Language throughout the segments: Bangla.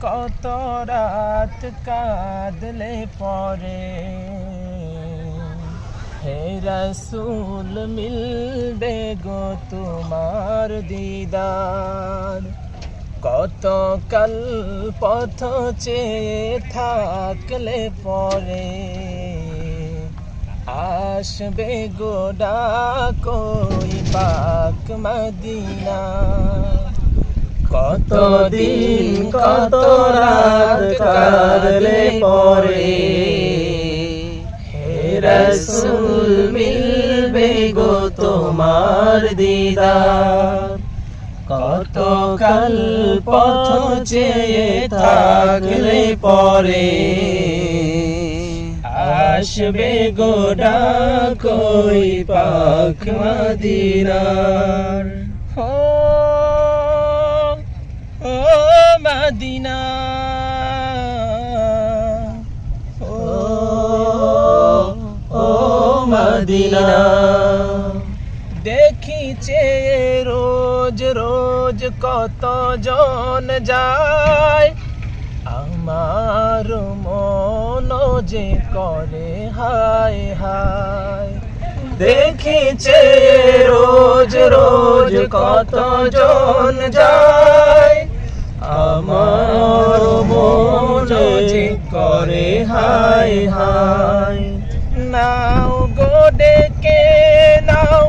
কত রাত কাঁদলে পরে। হে রসুল, মিলবে গো তোমার দিদার। কত কাল পথ চেয়ে থাকলে পরে। আসবে গোডা কই পাক মদিনা কত দিন কত রাত কাঁদলে পরে? রসুল, মিলবে গো তোমার দিদার। কত কাল পথ চেয়ে থাকলে পরে? আসবে গোডা কই পাখ মদিনার। মদিনা। ও ও মদিনা। দেখিছে রোজ রোজ কত জন যায়। আমার মন যে করে, হায় হায়। দেখিছে রোজ রোজ কত জন যায়। আমার মন করে হাই হাই নাও গো ডেকে নাও,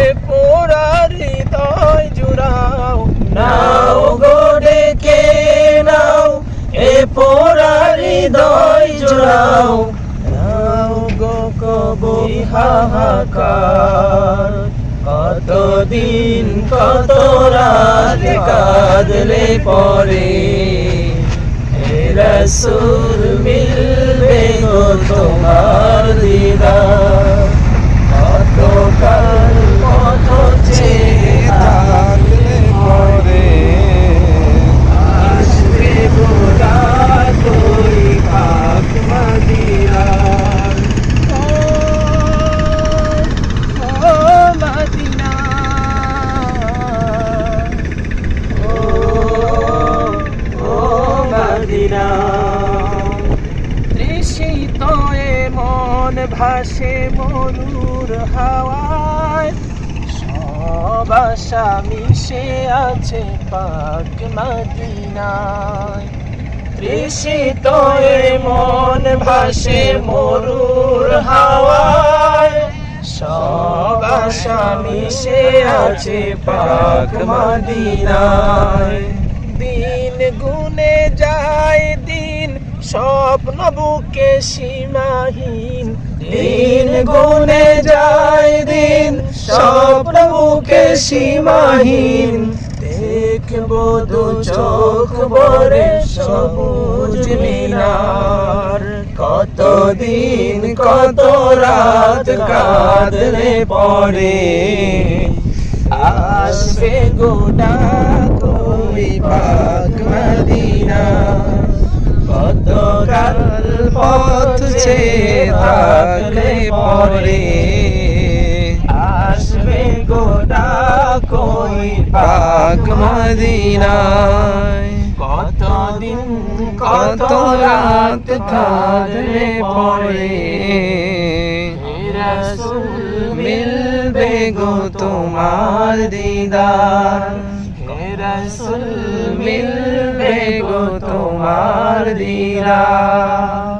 এ পোড়া হৃদয় জুড়াও। নাও গো ডেকে নাও, এ পোড়া হৃদয় জুড়াও। নাও গো কবি হাহাকার। দিন কত রাত কাঁদলে পরে। রসুল মিলবে তোমার দিদার। ভাসে মরুর হাওয়ায়, সব আশা মিশে আছে পাক মদিনায়। তৃষিত মন ভাসে মরুর হাওয়ায়, সব আশা মিশে আছে পাক মদিনায়। দিন গুনে যায়, দিন স্বপ্ন বুকে সীমাহীন। দিন গুনে যায় দিন স্বপ্ন বুকে সীমাহীন। দেখব দু চোখ ভরে সবুজ মিনার। কত দিন কত রাত কাঁদলে পরে আসবে গোটা কই পাক মদিনা। কত পথ থাকলে পরে আসবে গোটা কই পাক মদিনায়। কত দিন কত রাত কাঁদলে পরে রসুল মিলবে গো তোমার দিদার। রসুল মিলবে গো তোমার দিদার।